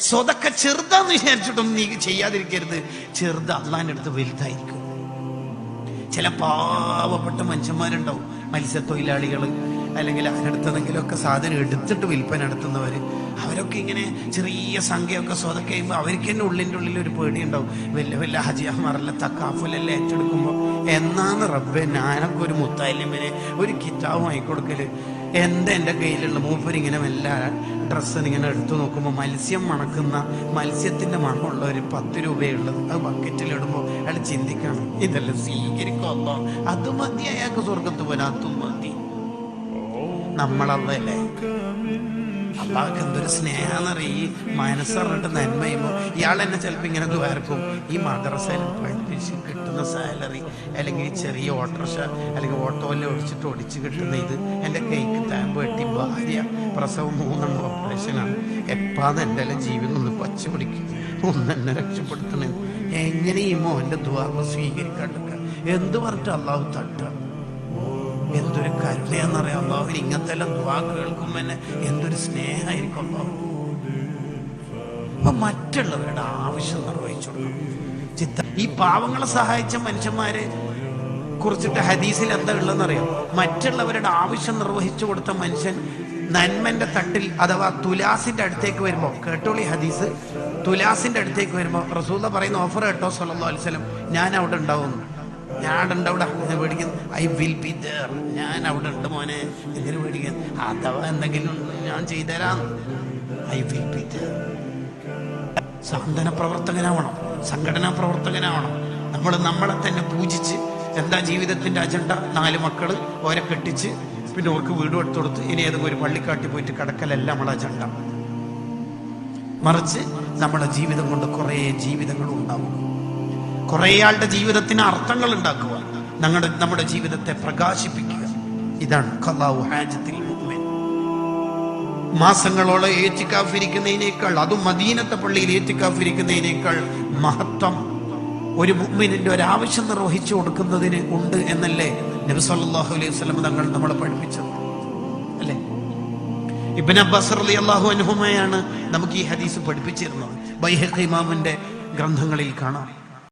സ്വതൊക്കെ ചെറുതാന്ന് വിചാരിച്ചിട്ടൊന്നും നീ ചെയ്യാതിരിക്കരുത്. ചെറുത് അടുത്ത് വലുതായിരിക്കും. ചില പാവപ്പെട്ട മനുഷ്യന്മാരുണ്ടാവും. മത്സ്യത്തൊഴിലാളികൾ അല്ലെങ്കിൽ അതിനടുത്തെന്തെങ്കിലുമൊക്കെ സാധനം എടുത്തിട്ട് വിൽപ്പന നടത്തുന്നവർ അവരൊക്കെ ഇങ്ങനെ ചെറിയ സംഖ്യയൊക്കെ സ്വതക്കെ ചെയ്യുമ്പോൾ അവർക്ക് തന്നെ ഉള്ളിന്റെ ഉള്ളിൽ ഒരു പേടി ഉണ്ടാവും വലിയ വലിയ ഹജിയാമാറല്ല തക്കാഫുലെല്ലാം ഏറ്റെടുക്കുമ്പോൾ എന്നാന്ന് റബ്ബെ ഞാനൊക്കെ ഒരു മുത്താലിമിനെ ഒരു കിതാബ് വാങ്ങിക്കൊടുക്കൽ. എന്താ എന്റെ കയ്യിലുള്ള? മൂപ്പരിങ്ങനെ വല്ല ഡ്രസ്സ് ഇങ്ങനെ എടുത്തു നോക്കുമ്പോൾ മത്സ്യം മണക്കുന്ന മത്സ്യത്തിന്റെ മണമുള്ള ഒരു പത്ത് രൂപയുള്ളത് അത് ബക്കറ്റിലിടുമ്പോൾ അയാൾ ചിന്തിക്കണം ഇതെല്ലാം സ്വീകരിക്കുമ്പോൾ അത് മതി അയാൾക്ക് സ്വർഗത്ത് പോരാത്തും മതി. നമ്മളല്ലേ അള്ളാഹ്ക്ക് എന്തൊരു സ്നേഹാന്നറിയ. ഈ മനസ്സറിഞ്ഞിട്ട് നന്മ ഇയാൾ എന്നെ ചിലപ്പോൾ ഇങ്ങനെ ദ്വാരക്കും. ഈ മദ്രസയിൽ പഠിപ്പിച്ച് കിട്ടുന്ന സാലറി അല്ലെങ്കിൽ ചെറിയ ഓട്ടോറിക്ഷ അല്ലെങ്കിൽ ഓട്ടോയിൽ ഒഴിച്ചിട്ട് ഒടിച്ച് കിട്ടുന്ന ഇത് എന്റെ കൈക്ക് താമ്പ് കെട്ടി ഭാര്യ പ്രസവം മൂന്നെണ്ണം ഓപ്പറേഷനാണ് എപ്പാന്ന് എന്റെ എല്ലാം ജീവിതം ഒന്ന് പച്ച പിടിക്കും. ഒന്ന് എന്നെ രക്ഷപ്പെടുത്തണേ. എങ്ങനെ ഈ മോന്റെ സ്വീകരിക്കാണ്ടിരിക്കുക എന്ത് പറഞ്ഞിട്ട് അള്ളാഹു തട്ടുക? എന്തൊരു കരുണയെന്നറിയാം അള്ളാഹുവിന് ഇങ്ങനത്തെ എല്ലാം ദുവാ കേൾക്കുമ്പോ തന്നെ എന്തൊരു സ്നേഹമായിരിക്കും അള്ളാഹു അപ്പൊ മറ്റുള്ളവരുടെ ആവശ്യം നിർവഹിച്ചു ചിത്ത ഈ പാവങ്ങളെ സഹായിച്ച മനുഷ്യന്മാരെ കുറിച്ചിട്ട് ഹദീസിൽ എന്താ ഉള്ളതെന്നറിയാം മറ്റുള്ളവരുടെ ആവശ്യം നിർവഹിച്ചു കൊടുത്ത മനുഷ്യൻ നന്മന്റെ തട്ടിൽ അഥവാ തുലാസിന്റെ അടുത്തേക്ക് വരുമ്പോൾ കേട്ടോളി ഹദീസ്? തുലാസിന്റെ അടുത്തേക്ക് വരുമ്പോൾ റസൂല പറയുന്ന ഓഫർ കേട്ടോ സല്ലല്ലാഹു അലൈഹി വസല്ലം. ഞാൻ അവിടെ ഉണ്ടാവുന്നു. ഞാൻ ഉണ്ട് അവിടെ അങ്ങനെ പേടിക്കുന്നു ഐ വിൽ ബി ദർ ഞാൻ അവിടെ ഉണ്ട് മോനെ. എന്തിനു പേടിക്കുന്നു അഥവാ എന്തെങ്കിലും ഞാൻ ചെയ്തുതരാം. ഐ വിൽ ബി ദർ സാന്ത്വന പ്രവർത്തകനാവണം. സംഘടനാ പ്രവർത്തകനാവണം. നമ്മൾ നമ്മളെ തന്നെ പൂജിച്ച് എന്താ ജീവിതത്തിന്റെ അജണ്ട നാല് മക്കൾ ഓരെ കെട്ടിച്ച് പിന്നെ ഓർക്ക് വീട് എടുത്തു കൊടുത്ത് ഇനി ഏതെങ്കിലും ഒരു പള്ളിക്കാട്ടി പോയിട്ട് കിടക്കലല്ല നമ്മളെ അജണ്ട മറിച്ച് നമ്മുടെ ജീവിതം കൊണ്ട് കുറേ ജീവിതങ്ങൾ ഉണ്ടാവും. കുറേ ആളുടെ ജീവിതത്തിന് അർത്ഥങ്ങൾ ഉണ്ടാക്കുക ഞങ്ങളുടെ നമ്മുടെ ജീവിതത്തെ പ്രകാശിപ്പിക്കുക. ഇതാണ് മാസങ്ങളോളം ഏറ്റിക്കാഫിരിക്കുന്നതിനേക്കാൾ അതും മദീനത്തെ പള്ളിയിൽ ഏറ്റിക്കാഫിരിക്കുന്നതിനേക്കാൾ മഹത്വം ഒരു മുഅ്മിനിന്റെ ആവശ്യം നിർവഹിച്ചു കൊടുക്കുന്നതിന് ഉണ്ട് എന്നല്ലേ നബി സല്ലല്ലാഹു അലൈഹി വസല്ലം തങ്ങൾ നമ്മളെ പഠിപ്പിച്ചത്. അല്ലേ? ഇബ്ൻ അബ്ബാസ് റളിയല്ലാഹു അൻഹുമയാണ് നമുക്ക് ഈ ഹദീസ് പഠിപ്പിച്ചിരുന്നത്. ബൈഹഖി ഇമാമിന്റെ ഗ്രന്ഥങ്ങളിൽ കാണാം.